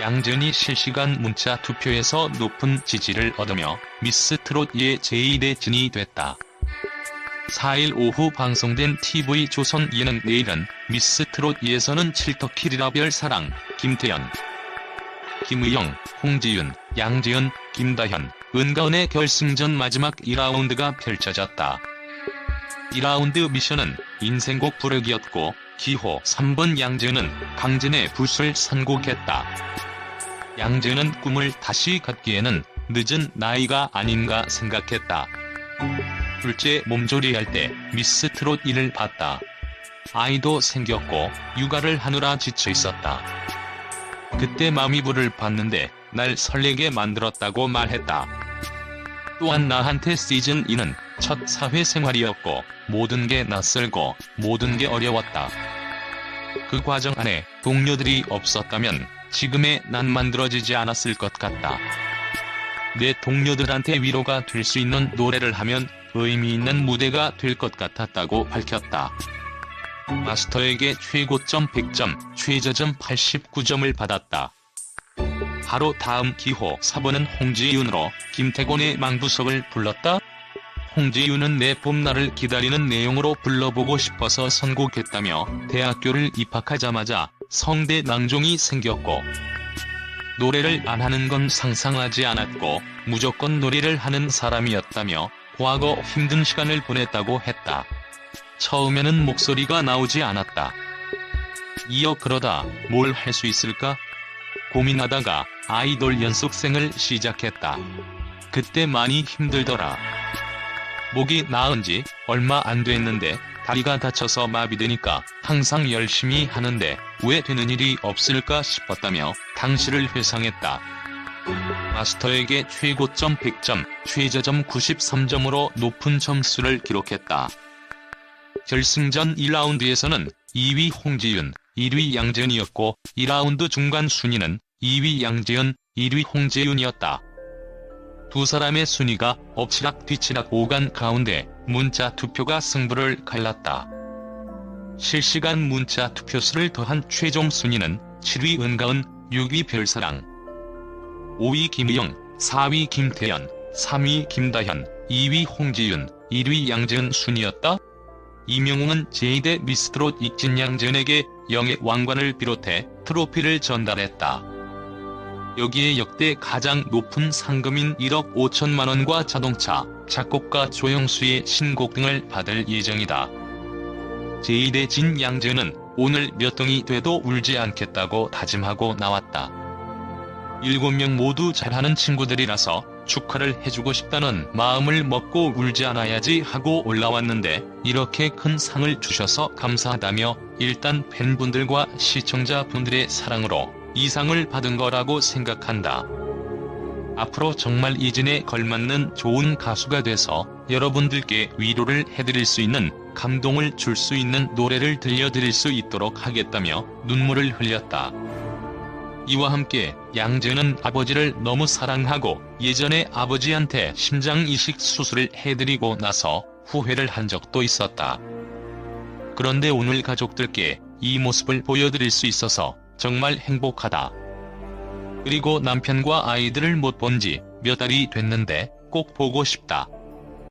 양재은이 실시간 문자 투표에서 높은 지지를 얻으며 미스 트롯2의 제2대 진이 됐다. 4일 오후 방송된 TV 조선 예능 내일은 미스 트롯2에서는 칠터키리라 별 사랑, 김태연, 김의영, 홍지윤, 양재은, 김다현, 은가은의 결승전 마지막 2라운드가 펼쳐졌다. 2라운드 미션은 인생곡 부르기였고 기호 3번 양재은은 강진의 붓을 선곡했다. 양재은은 꿈을 다시 갖기에는 늦은 나이가 아닌가 생각했다. 둘째 몸조리할 때 미스 트롯 1을 봤다. 아이도 생겼고 육아를 하느라 지쳐 있었다. 그때 마미부를 봤는데 날 설레게 만들었다고 말했다. 또한 나한테 시즌 2는 첫 사회생활이었고 모든 게 낯설고 모든 게 어려웠다. 그 과정 안에 동료들이 없었다면 지금의 난 만들어지지 않았을 것 같다. 내 동료들한테 위로가 될 수 있는 노래를 하면 의미 있는 무대가 될 것 같았다고 밝혔다. 마스터에게 최고점 100점, 최저점 89점을 받았다. 바로 다음 기호 4번은 홍지윤으로 김태곤의 망부석을 불렀다. 홍지윤은 내 봄날을 기다리는 내용으로 불러보고 싶어서 선곡했다며 대학교를 입학하자마자 성대 낭종이 생겼고 노래를 안 하는 건 상상하지 않았고 무조건 노래를 하는 사람이었다며 과거 힘든 시간을 보냈다고 했다. 처음에는 목소리가 나오지 않았다. 이어 그러다 뭘 할 수 있을까? 고민하다가 아이돌 연습생을 시작했다. 그때 많이 힘들더라. 목이 나은 지 얼마 안 됐는데 다리가 다쳐서 마비되니까 항상 열심히 하는데 왜 되는 일이 없을까 싶었다며 당시를 회상했다. 마스터에게 최고점 100점, 최저점 93점으로 높은 점수를 기록했다. 결승전 1라운드에서는 2위 홍지윤, 1위 양재은이었고 2라운드 중간 순위는 2위 양재은, 1위 홍재윤이었다. 두 사람의 순위가 엎치락 뒤치락 오간 가운데 문자 투표가 승부를 갈랐다. 실시간 문자 투표수를 더한 최종 순위는 7위 은가은, 6위 별사랑, 5위 김의영, 4위 김태연, 3위 김다현, 2위 홍지윤, 1위 양재은 순이었다. 이명웅은 제2대 미스트롯 익진 양재은에게 영의 왕관을 비롯해 트로피를 전달했다. 여기에 역대 가장 높은 상금인 1억 5천만 원과 자동차, 작곡가 조영수의 신곡 등을 받을 예정이다. 제1의 진 양재는 오늘 몇 등이 돼도 울지 않겠다고 다짐하고 나왔다. 7명 모두 잘하는 친구들이라서 축하를 해주고 싶다는 마음을 먹고 울지 않아야지 하고 올라왔는데 이렇게 큰 상을 주셔서 감사하다며 일단 팬분들과 시청자분들의 사랑으로 이 상을 받은 거라고 생각한다. 앞으로 정말 이진에 걸맞는 좋은 가수가 돼서 여러분들께 위로를 해드릴 수 있는 감동을 줄 수 있는 노래를 들려드릴 수 있도록 하겠다며 눈물을 흘렸다. 이와 함께 양재는 아버지를 너무 사랑하고 예전에 아버지한테 심장 이식 수술을 해드리고 나서 후회를 한 적도 있었다. 그런데 오늘 가족들께 이 모습을 보여드릴 수 있어서 정말 행복하다. 그리고 남편과 아이들을 못 본 지 몇 달이 됐는데 꼭 보고 싶다.